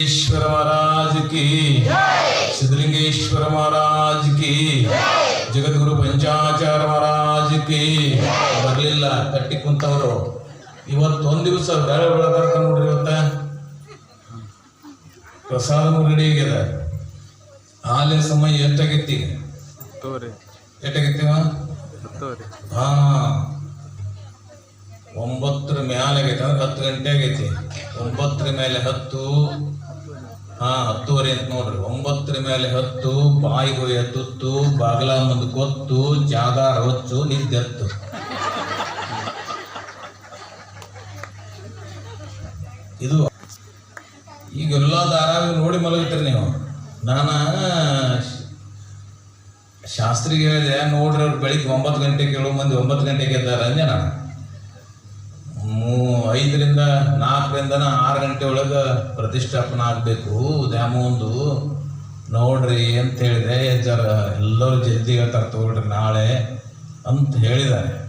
ಈಶ್ವರ ಮಹಾರಾಜ್ ಕಿ. ಸಿದ್ಧಲಿಂಗೇಶ್ವರ ಮಹಾರಾಜ್ ಕಿ. ಜಗದ್ಗುರು ಪಂಚಾಚಾರ ಮಹಾರಾಜ್ ಕಿ. ಬರ್ಲಿಲ್ಲ ಕಟ್ಟಿ ಕುಂತವರು. ಇವತ್ತು ಒಂದು ದಿವಸ ಬೇಳೆ ಬೆಳಗಾರ್ಕ ನೋಡ್ರಿ ಇವತ್ತ ಪ್ರಸಾದ ರೆಡಿ ಆಗ್ಯದ ಹಾಲಿನ ಸಮಯ ಎಷ್ಟಾಗೈತಿ? ಈಗ ಹತ್ತುವರೆ. ಎಷ್ಟಾಗೈತಿವ ಹಾ. ಒಂಬತ್ತರ ಮ್ಯಾಲ ಆಗೈತೆ ಅಂದ್ರೆ ಹತ್ತು ಗಂಟೆ ಆಗೈತಿ. ಒಂಬತ್ತರ ಮೇಲೆ ಹತ್ತು ಹಾ, ಹತ್ತುವರೆ ಅಂತ ನೋಡ್ರಿ. ಒಂಬತ್ತರ ಮೇಲೆ ಹತ್ತು, ಬಾಯಿಗೆ ತುತ್ತು ಬಾಗ್ಲ ಮುಂದ್ ಕೊತ್ತು, ಜಾಗ ರೊಚ್ಚು, ನಿದ್ದೆತ್ತು. ಇದು ಈಗೆಲ್ಲ ಧಾರಾವಾಹಿ ನೋಡಿ ಮಲಗಿತ್ರಿ ನೀವು. ನಾನು ಶಾಸ್ತ್ರಿಗೆ ಹೇಳಿದೆ, ನೋಡ್ರಿ ಅವ್ರು ಬೆಳಿಗ್ಗೆ ಒಂಬತ್ತು ಗಂಟೆಗೆ ಕೇಳೋ ಮಂದಿ ಒಂಬತ್ತು ಗಂಟೆಗೆ ಎದ್ದಾರ ಅಂದೆ ನಾನು. ಐದರಿಂದ ನಾಲ್ಕರಿಂದ ಆರು ಗಂಟೆ ಒಳಗೆ ಪ್ರತಿಷ್ಠಾಪನೆ ಆಗಬೇಕು. ದ್ಯಾಮೊಂದು ನೋಡ್ರಿ ಅಂತ ಹೇಳಿದೆ ಜರ ಎಲ್ಲರೂ ಜಲ್ದಿ ಹೇಳ್ತಾರೆ, ತಗೊಳ್ರಿ ನಾಳೆ ಅಂತ ಹೇಳಿದ್ದಾರೆ.